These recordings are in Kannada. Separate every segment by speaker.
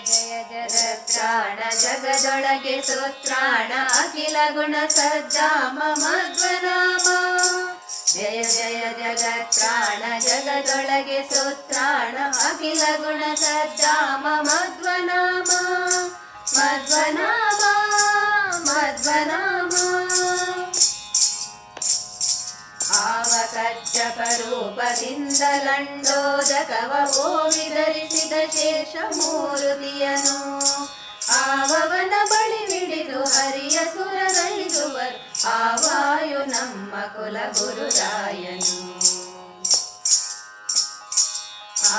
Speaker 1: ಜಯ ಜಗತ್ರಾಣ ಜಗದೊಳಗೆ ಸೂತ್ರಾಣ, ಅಖಿಲ ಗುಣ ಸಜ್ಜಾಮ ಮಧ್ವನಾಮ. ಜಯ ಜಯ ಜಗತ್ರಾಣ, ಜಗದೊಳಗೆ ಸೂತ್ರಾಣ, ಅಖಿಲ ಗುಣ ಸಜ್ಜಾಮ ಮಧ್ವನಾಮ. ರೂಪದಿಂದ ಲಂಡೋದಕವ ಓವಿ ಧರಿಸಿದ ಶೇಷ ಮೂರುತಿಯನು ಆವವನ ಬಳಿ ಹಿಡಿದು ಹರಿಯ ಸುರರೈದುವರು ಆವಾಯು ನಮ್ಮ ಕುಲ ಗುರುರಾಯನು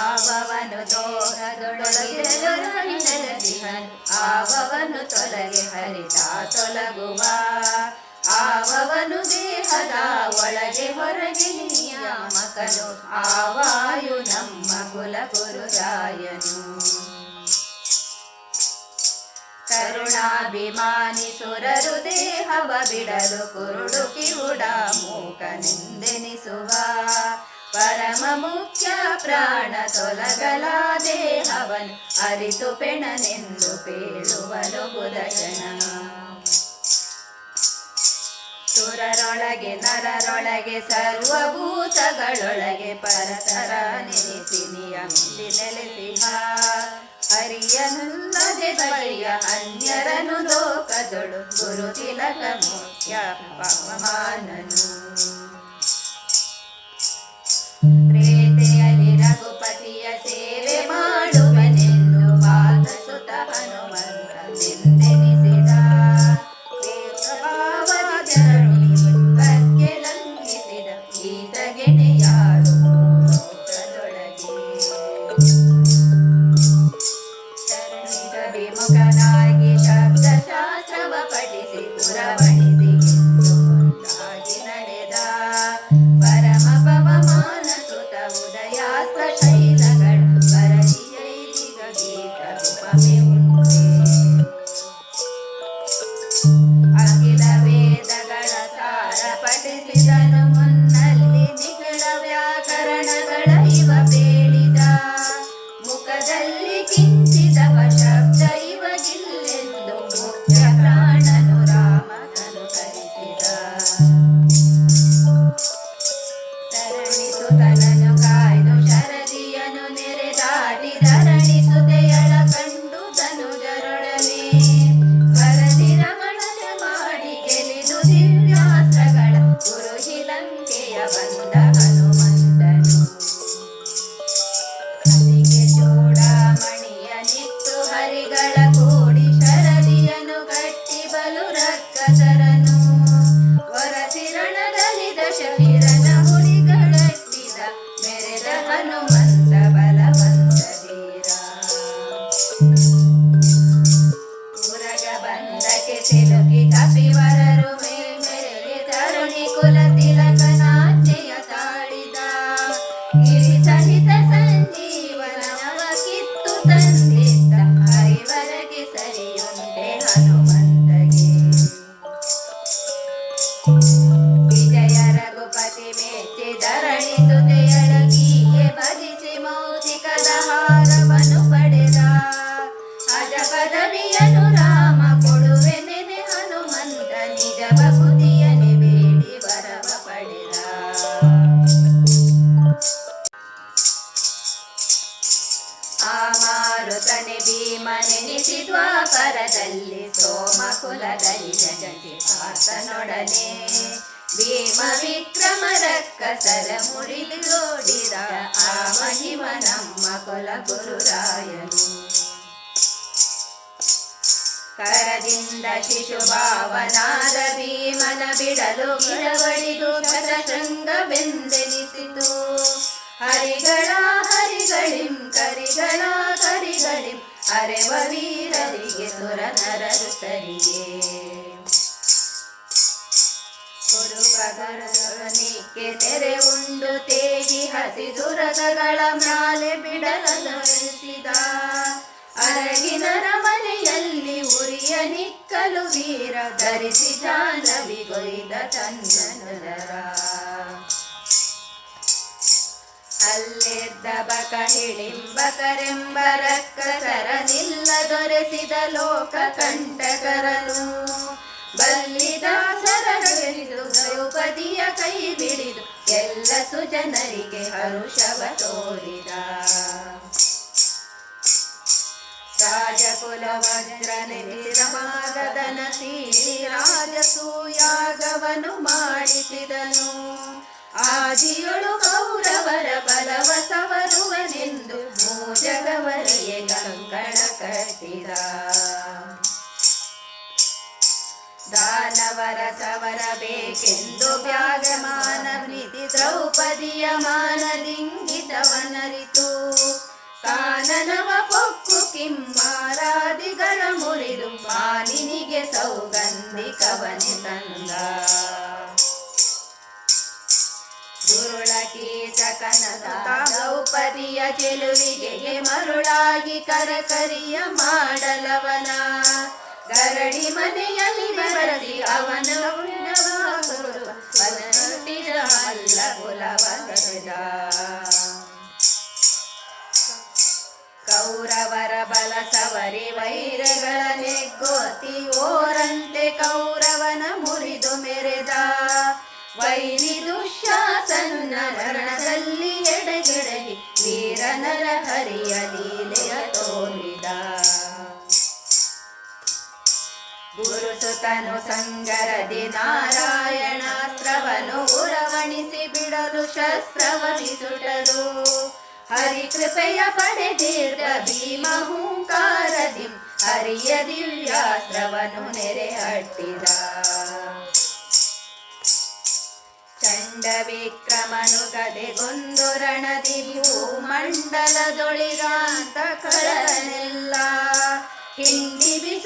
Speaker 1: ಆವವನು ದೋರದೊಳಗೆ ನೆಲೆಸಿಹನು ಆವವನು ತೊಲಗೆ ಹರಿತ ತೊಲಗುವ ಆವವನು ದೇಹದ ಒಳಗೆ ಹೊರಗೆ ನಿಯಾಮಕನು ಆವಾಯು ನಮ್ಮ ಕುಲ ಗುರುರಾಯನು ಕರುಣಾಭಿಮಾನಿ ಸುರರು ದೇಹವ ಬಿಡಲು ಕುರುಡು ಕಿವುಡ ಮೂಕನೆಂದೆನಿಸುವ ಪರಮ ಮುಖ್ಯ ಪ್ರಾಣ ತೊಲಗಲ ದೇಹವನು ಅರಿತು ಪೆಣನೆಂದು ಸುರರೊಳಗೆ ನರರೊಳಗೆ, ಸರ್ವಭೂತಗಳೊಳಗೆ ಪರತರ ನೆನೆಸಿ ನಿಯಮಿಸಿ ನೆಲೆಸಿಹ ಹರಿಯನಲ್ಲದೆ ಬಳಿಯ ಅನ್ಯರನು ಲೋಕದೊಳು ಗುರು ತಿಲಕ ಮುಖ್ಯ ಪವಮಾನನು ಆ ಮಾರುತನೆ ಭೀಮನೆನಿಸಿ ದ್ವಾಪರದಲ್ಲಿ ಸೋಮ ಕುಲದಲ್ಲಿ ಜಗತಿ ಆತನೊಡನೆ ಭೀಮ ರಕ್ಕಸರ ಮುರಿಲೋಡಿರ ಆ ಮಹಿಮ ನಮ್ಮ ಕುಲ ಗುರುರಾಯನು ಕರದಿಂದ ಶಿಶುಭಾವನಾದ ಭೀಮನ ಬಿಡಲು ಗಿಡವಡಿದು ಶತಶೃಂಗವೆಂದೆನಿಸಿತು ಹರಿಗಳ ಹರಿಗಳಿಂ ಕರಿಗಳ ಕರಿಗಳಿಂ ಅರೆವ ವೀರರಿಗೆ ಸುರ ನರರು ಸರಿಗೆ ಕುರುಪಗರನಿಕ್ಕೆ ತೆರೆ ಉಂಡು ತೇಗಿ ಹಸಿದುರಗಗಳ ಮ್ಯಾಲೆ ಬಿಡಲರಿಸಿದ ಅರಗಿನರ ಮನೆಯಲ್ಲಿ ಉರಿಯ ನಿಕ್ಕಲು ವೀರ, ಧರಿಸಿ ಜಾನವಿಗೊಯ್ದ ಚಂದನರ ಅಲ್ಲೆದ್ದ ಬಕ ಹಿಡಿಂಬಕರೆಂಬ ರಕ್ಕಸರ ನಿಲ್ಲ ದೊರೆಸಿದ ಲೋಕ ಕಂಟಕರನು. ಬಲ್ಲಿದಾಸರ ಹಿಡಿದು ದ್ರೌಪದಿಯ ಕೈ ಬಿಡಿದು ಎಲ್ಲ ಸುಜನರಿಗೆ ಹರುಷವ ತೋರಿದ. ರಾಜಕುಲ ವಜ್ರ ನೆನೆಸಿದ ಮಾಗದನ ಸೀರಿ ಆದಿಯೊಳು ಕೌರವರ ಬಲವ ಸವರುವನೆಂದು ಮೂಜಗವರಿಗೆ ಕಂಕಣ ಕಟ್ಟಿದ. ದಾನವರ ಸವರಬೇಕೆಂದು ವ್ಯಾಗಮಾನ ಪ್ರೀತಿ ದ್ರೌಪದಿಯ ಮಾನಲಿಂಗಿತವನರಿತು ಕಾನನವ ಪೊಕ್ಕು ಕಿಮ್ಮಾರಾದಿಗಳ ಮುರಿದು ಮಾಲಿನಿಗೆ ಸೌಗಂಧಿಕವನೆ ತಂದ ದ್ರೌಪದಿಯ ಚೆಲುವಿಗೆ ಮರುಳಾಗಿ ಕರಕರಿಯ ಮಾಡಲವನ. ಗರಡಿ ಮನೆಯಲ್ಲಿ ಬರಲಿ ಅವನ ಕೌರವರ ಬಲ ಸವರಿ ವೈರಗಳ ನೆಗ್ಗೋತಿ ಓರಂತೆ ಕೌರವನ ಮುರಿದು ಮೆರೆದ. ವೈರಿ ದುಶ್ಯಾಸನ ಗುರುಸುತನು ಸಂಗರದಿ ನಾರಾಯಣಾಸ್ತ್ರವನು ಉರವಣಿಸಿ ಬಿಡಲು ಶಸ್ತ್ರವ ಹರಿ ಹರಿಕೃಪೆಯ ಪಡೆದೀರ್ಘ ಭೀಮ ಹೂಂಕಾರದಿ ಹರಿಯ ದಿವ್ಯಾಸ್ತ್ರವನು ನೆರೆ ಹಟ್ಟಿದ ಚಂಡ ವಿಕ್ರಮನು ಗದೆಗೊಂದು ರಣದಿ ಭೂಮಂಡಲದೊಳಿಗಾಂತ ಕರನೆಲ್ಲ ಹಿಂಡಿ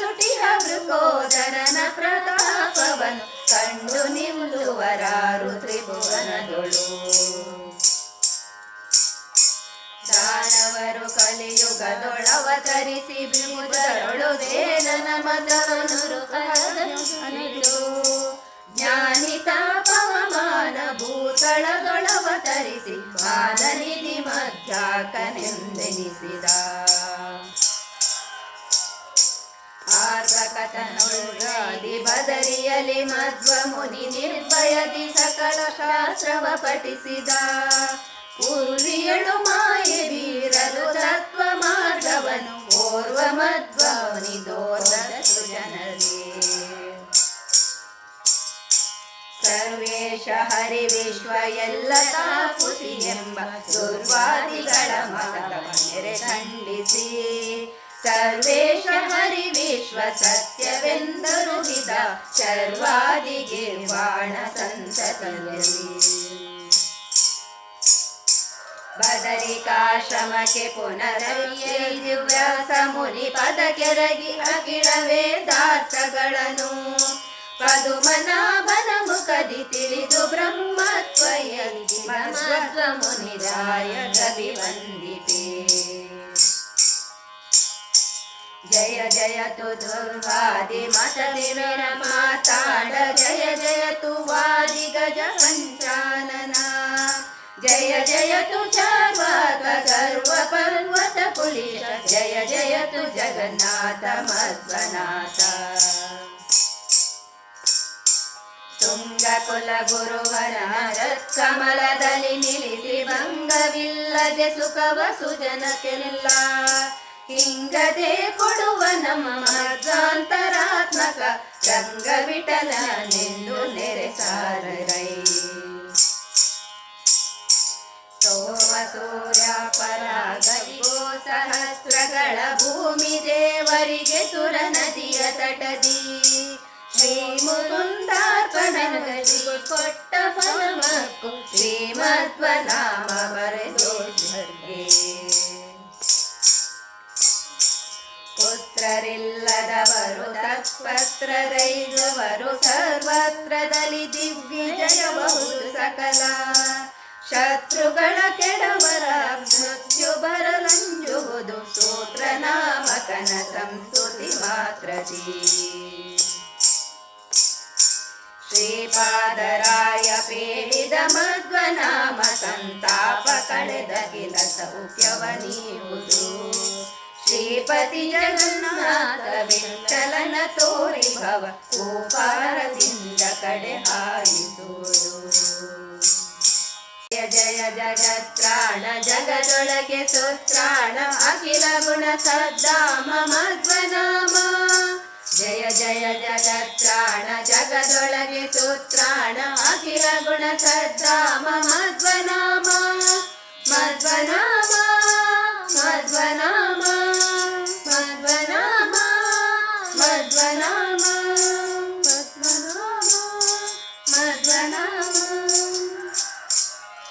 Speaker 1: ಬಿಸುಟಿಹ ಮೃಗೋದರನ ಪ್ರತಾಪವನು ಕಂಡು ನಿಲ್ಲುವರಾರು ತ್ರಿಭುವನದೊಳು. ದಾನವರು ಕಲಿಯುಗದೊಳವತರಿಸಿ ಬಿಡುವುದರೊಳು ದೇನನ ಮತವನು ಜ್ಞಾನಿ ಜ್ಞಾನಿತ ಪವಮಾನ ಭೂತಳದೊಳವತರಿಸಿ ಮಾನನಿಧಿ ಮಧ್ಯಾಕನೆಂದೆನಿಸಿದ. ಆರ್ಧಕಥನೊಳಗಾದಿ ಬದರಿಯಲಿ ಮಧ್ವ ಮುನಿ ನಿರ್ಭಯದಿ ಸಕಲ ಶಾಸ್ತ್ರವ ಪಠಿಸಿದ. ಪೂರ್ವಿಯಳು ಮಾಯೆ ವೀರಲು ತತ್ವ ಮಾರ್ಗವನು, ಓರ್ವ ಮಧ್ವ ಮುನಿ ಸುಜನರೇ ಸರ್ವೇಶ ಹರಿ ವಿಶ್ವ ಎಲ್ಲ ತಾಪುಸಿ ಎಂಬ ದುರ್ವಾದಿಗಳ ಮತವನೆರೆ ಖಂಡಿಸಿ. ಸರ್ವೇಶ ಹರಿ ಸತ್ಯವೆಂದು ನುಡಿದ ಶರ್ವಾದಿಗೆ ಬಾಣ ಸಂತತಿಯಲ್ಲಿ. ಬದರಿಕಾಶ್ರಮಕ್ಕೆ ಪುನರಯ್ಯ ವ್ಯಾಸ ಮುನಿ ಪದ ಕೆರಗಿ ಅಖಿಲ ವೇದಾರ್ಥಗಳನ್ನು. ಪದುಮನಾಭನ ಮುಖದಿ ತಿಳಿದು ಬ್ರಹ್ಮತ್ವಯಲ್ಲಿ ಮಧ್ವ ಮುನಿರಾಯ ಕವಿ ವಂದಿತೆ ಜಯ ಜಯತು ದುರ್ವಾದಿ ಮತದಿರ ಮಾತಾಡ. ಜಯ ಜಯ ತು ವಾದಿ ಗಜ ಪಂಚಾನನ ಜಯ ಜಯ ತು ಚಾರ್ವಾಕ ಗರ್ವ ಪರ್ವತ ಪುಲಿಶ. ಜಯ ಜಯ ತು ಜಗನ್ನಾಥ ಮಧ್ವನಾಥ ತುಂಗ ಕುಲ ಗುರುವರ ಕಮಲದಲ್ಲಿ ನಿಲ್ಲಿಸಿ ಭಂಗವಿಲ್ಲದೆ ಸುಖವ ಸುಜನಕ್ಕೆಲ್ಲ. ಹಿಂಗದೆ ಕೊಡುವ ನಮ್ಮ ಮಧ್ವಾಂತರಾತ್ಮಕ ರಂಗ ನೆರೆ ಸಾರರೈ ಸೋಮ ಸೂರ್ಯ ಪರಾಗೋ ಸಹಸ್ರಗಳ ಭೂಮಿ ದೇವರಿಗೆ ಸುರ ನದಿಯ ತಟದಿ. ಶ್ರೀ ಮುಕುಂದಾರ್ಪಣಗಲಿ ಕೊಟ್ಟ ಪರಮಕ್ಕೂ ಶ್ರೀಮಧ್ವ ನಾಮ ಬರೆದು ಪುತ್ರರಿಲ್ಲದವರು ತತ್ಪತ್ರರೈದವರು ಸರ್ವತ್ರದಲ್ಲಿ ದಿಗ್ವಿಜಯಬಹುದು ಸಕಲ. ಶತ್ರುಗಳ ಕೆಡವರ ಮೃತ್ಯು ಬರಲಂಜುವುದು ಸೂತ್ರ ನಾಮಕನ ಸಂಸ್ತುತಿ ಮಾತ್ರದಿ ಶ್ರೀಪಾದರಾಯ ಪೇಳಿದ ಮಧ್ವನಾಮ ಸಂತಾಪ ಕಳೆದಗಿಲ ಸೌಖ್ಯವ ನೀಡುವುದು ಶ್ರೀಪತಿ ಜಗನ್ನಾಥ ವಿಠಲನ ತೋರಿ ಭವ ಕೋಪಾರದಿಂದ ಕಡೆ ಹಾಯಿಸುವುದು ಜಯ ಜಯ ಜಗತ್ರಾಣ ಜಗದೊಳಗೆ ಸುತ್ರಾಣ ಅಖಿಲ ಗುಣ ಸದ್ದಾಮ ಮಧ್ವನಾಮ ಜಯ ಜಯ ಜಗತ್ರಾಣ ಜಗದೊಳಗೆ ಸುತ್ರಾಣ ಅಖಿಲ ಗುಣ ಸದ್ದಾಮ ಮಧ್ವನಾಮ ಮಧ್ವನಾಮ